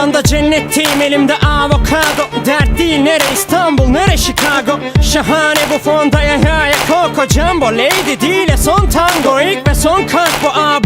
anda cennetteyim elimde avokado. Dert değil nere? İstanbul nere? Chicago. Şahane bu fonda ya ya ya Jumbo Lady değil ya son tango. İlk ve son kalp bu. Aa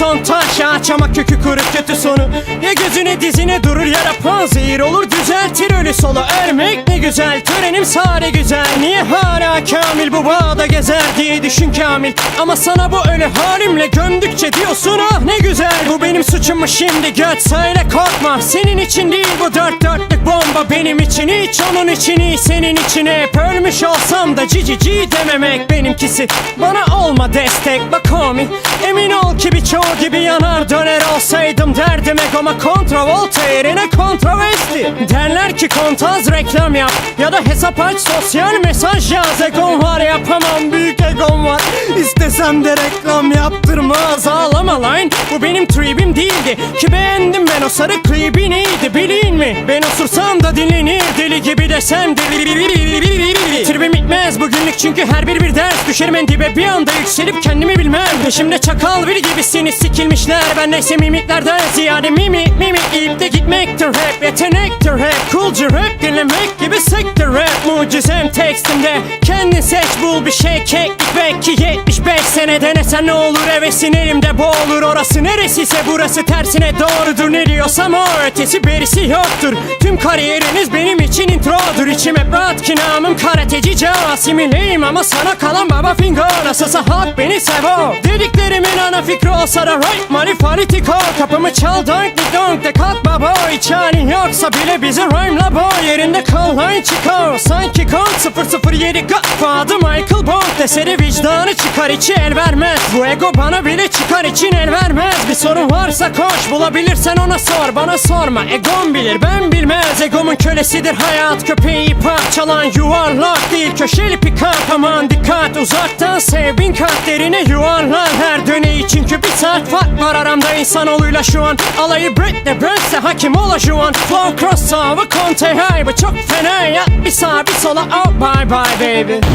beton taş ağaç ama kökü kuru kötü sonu. Ya gözüne dizine durur ya da panzehir olur düzeltir ölü solu Ölmek ne güzel törenim sade güzel. Niye hala kamil bu bağda gezer diye düşün kamil. Ama sana bu ölü halimle gömdükçe diyorsun ah ne güzel Bu benim suçum mu şimdi göt söyle korkma. Senin için değil bu dört dörtlük bomba Benim için hiç onun için iyi senin için hep. Ölmüş olsam da cici ci dememek benimkisi. Bana olma destek bak homie. Emin ol ki birçoğu gibi yanar döner olsaydım derdim egoma. Kontravolta yerine kontroversi Derler ki kontaz reklam yap ya da hesap aç sosyal mesaj yaz. Egom var yapamam büyük egom var. İstesem de reklam yaptırmaz. Ağlama lan Bu benim tribim değildi. Ki beğendim ben o sarı klibi neydi bilin mi? Ben osursam da dinlenir deli gibi desem deli Tribim bitmez bugünlük çünkü her bir bir ders Düşerim en dibe. Bir anda yükselip kendimi bilmem. Peşimde çakal bir gibisiniz sikilmişler. Ben neyse mimiklerden ziyade mimi mimi. İlk de gitmektir hep yetenektir hep. Coolcu rap dinlemek gibi sektir rap. Mucizem tekstimde kendin seç bul bir şey. Keklik Belki 75 sene denesen ne olur hevesin elimde boğulur Orası neresiyse burası tersine doğrudur. Ne diyorsam o ötesi berisi yoktur. Tüm kariyeriniz benim için introdur. İçim hep rahat ki namım karateci Casimileyim. Ama sana kalan baba finger Nasılsa halk beni sevo Dediklerimin ana fikri olsa da right money fanatiko Kapımı çal donk di donk de kalk baba Hiç halin yoksa bile bizi rhyme'la boy. Yerinde kal line çıkar. Sanki kont 007 Godfather Michael Bond Deseri vicdanı çıkar içi el vermez. Bu ego bana bile çıkar için el vermez. Bir sorun varsa koş bulabilirsen ona sor. Bana sorma egom bilir ben bilmez. Egomun kölesidir hayat köpeği parçalan yuvarlak değil. Köşeli pikap aman dikkat. Uzaktan sev bin kat derine yuvarlan. Her döneyi çünkü bir saat fark var aramda insanoğluyla şu an. Alayı Britney Burns'e hakim ola şu an Flow crossover Conte High bu çok fena ya Bir sağa bir sola. Oh bye bye baby